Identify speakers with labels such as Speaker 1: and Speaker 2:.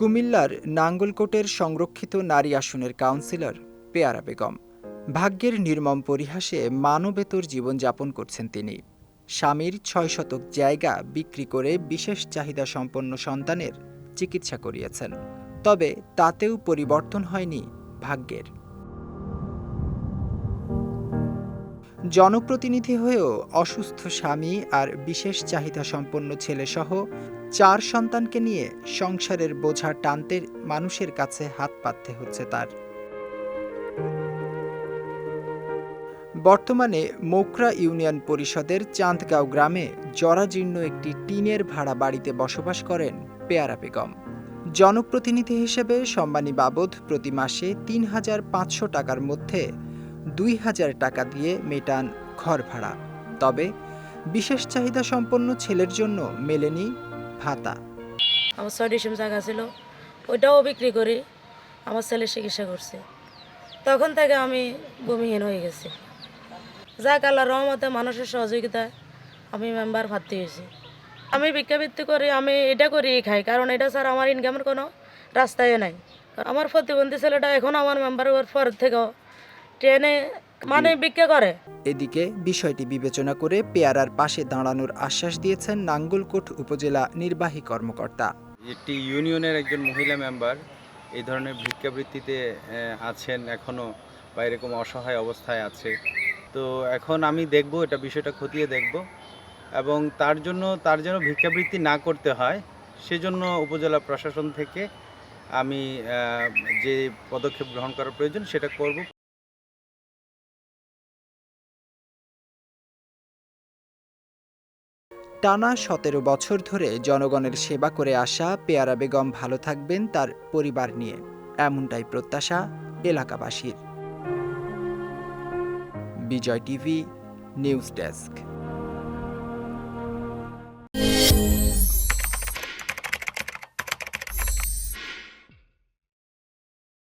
Speaker 1: কুমিল্লার নাঙ্গলকোটের সংরক্ষিত নারী আসনের কাউন্সিলর পেয়ারা বেগম। ভাগ্যের নির্মম পরিহাসে মানবেতর জীবনযাপন করছেন তিনি। স্বামীর ছয় শতক জায়গা বিক্রি করে বিশেষ চাহিদা সম্পন্ন সন্তানের চিকিৎসা করিয়েছেন। তবে তাতেও পরিবর্তন হয়নি ভাগ্যের। জনপ্রতিনিধি হয়েও অসুস্থ স্বামী আর বিশেষ চাহিদা সম্পন্ন ছেলেসহ চার সন্তানকে নিয়ে সংসারের বোঝা টানতে মানুষের কাছে হাত পাততে হচ্ছে তার। বর্তমানে মোকরা ইউনিয়ন পরিষদের চাঁদগাঁও গ্রামে জরাজীর্ণ একটি টিনের ভাড়া বাড়িতে বসবাস করেন পেয়ারা বেগম। জনপ্রতিনিধি হিসেবে সম্মানী বাবদ প্রতি মাসে তিন হাজার পাঁচশো টাকার মধ্যে দুই হাজার টাকা দিয়ে মেটান ঘর ভাড়া। তবে বিশেষ চাহিদা সম্পন্ন ছেলের জন্য মেলেনি ভাতা।
Speaker 2: আমার ছয় ডিসেম জায়গা ছিল, ওইটাও বিক্রি করে, আমার ছেলে চিকিৎসা করছে। তখন থেকে আমি ভূমিহীন হয়ে গেছি। যাক আল্লাহ রহমতে মানুষের সহযোগিতায় আমি মেম্বার ভাবতে হয়েছি। আমি ভিক্ষাবৃত্তি করি, আমি এটা করি খাই, কারণ এটা স্যার আমার ইনকামের কোনো রাস্তায় নাই। আমার প্রতিবন্ধী ছেলেটা এখন আমার মেম্বার পর থেকেও ট্রেনে মানে ভিক্ষা করে?
Speaker 1: এদিকে বিষয়টি বিবেচনা করে পেয়ারার পাশে দাঁড়ানোর আশ্বাস দিয়েছেন নাঙ্গলকোট উপজেলা নির্বাহী কর্মকর্তা।
Speaker 3: একটি ইউনিয়নের একজন মহিলা মেম্বার এই ধরনের ভিক্ষাবৃত্তিতে আছেন এখনও বা এরকম অসহায় অবস্থায় আছে। তো এখন আমি দেখব এটা বিষয়টা খতিয়ে দেখব এবং তার জন্য তার যেন ভিক্ষাবৃত্তি না করতে হয় সেজন্য উপজেলা প্রশাসন থেকে আমি যে পদক্ষেপ গ্রহণ করা প্রয়োজন সেটা করব।
Speaker 1: টানা সতেরো বছর ধরে জনগণের সেবা করে আসা পেয়ারা বেগম ভালো থাকবেন তার পরিবার নিয়ে। এমনটাই প্রত্যাশা এলাকাবাসীর। Bijoy TV, news desk.